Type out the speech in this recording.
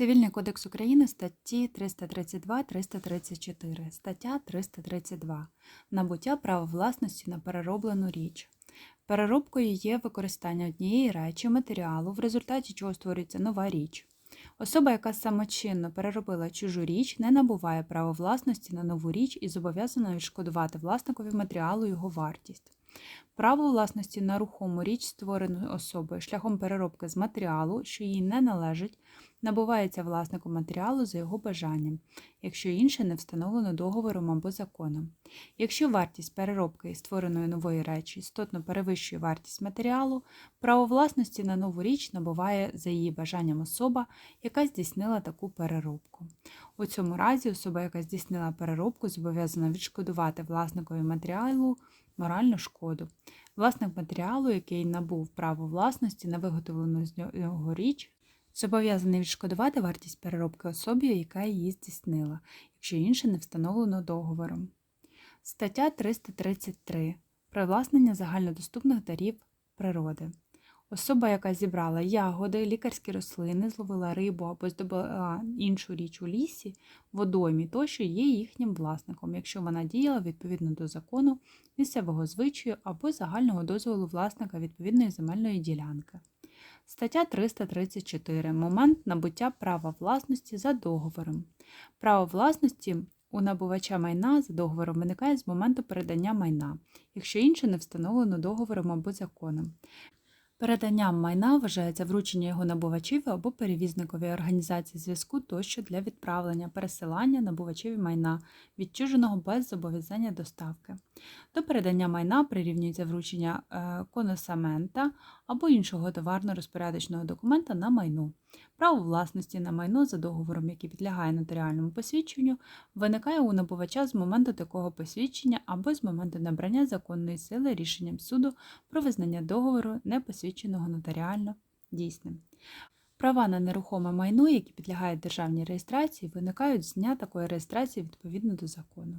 Цивільний кодекс України статті 332-334. Стаття 332. Набуття права власності на перероблену річ. Переробкою є використання однієї речі, матеріалу, в результаті чого створюється нова річ. Особа, яка самочинно переробила чужу річ, не набуває права власності на нову річ і зобов'язана відшкодувати власникові матеріалу його вартість. Право власності на рухому річ, створену особою шляхом переробки з матеріалу, що їй не належить, набувається власником матеріалу за його бажанням, якщо інше не встановлено договором або законом. Якщо вартість переробки створеної нової речі істотно перевищує вартість матеріалу, право власності на нову річ набуває за її бажанням особа, яка здійснила таку переробку. У цьому разі особа, яка здійснила переробку, зобов'язана відшкодувати власникові матеріалу моральну шкоду. Власник матеріалу, який набув право власності на виготовлену з нього річ, зобов'язаний відшкодувати вартість переробки особі, яка її здійснила, якщо інше не встановлено договором. Стаття 333. Привласнення загальнодоступних дарів природи. Особа, яка зібрала ягоди, лікарські рослини, зловила рибу або здобула іншу річ у лісі, водоймі тощо є їхнім власником, якщо вона діяла відповідно до закону, місцевого звичаю або загального дозволу власника відповідної земельної ділянки. Стаття 334. Момент набуття права власності за договором. Право власності у набувача майна за договором виникає з моменту передання майна, якщо інше не встановлено договором або законом. Переданням майна вважається вручення його набувачеві або перевізниковій організації зв'язку тощо для відправлення, пересилання набувачеві майна, відчуженого без зобов'язання доставки. До передання майна прирівнюється вручення е, коносамента або іншого товарно-розпорядочного документа на майно. Право власності на майно за договором, який підлягає нотаріальному посвідченню, виникає у набувача з моменту такого посвідчення або з моменту набрання законної сили рішенням суду про визнання договору непосвідченого нотаріально дійсним. Права на нерухоме майно, які підлягають державній реєстрації, виникають з дня такої реєстрації відповідно до закону.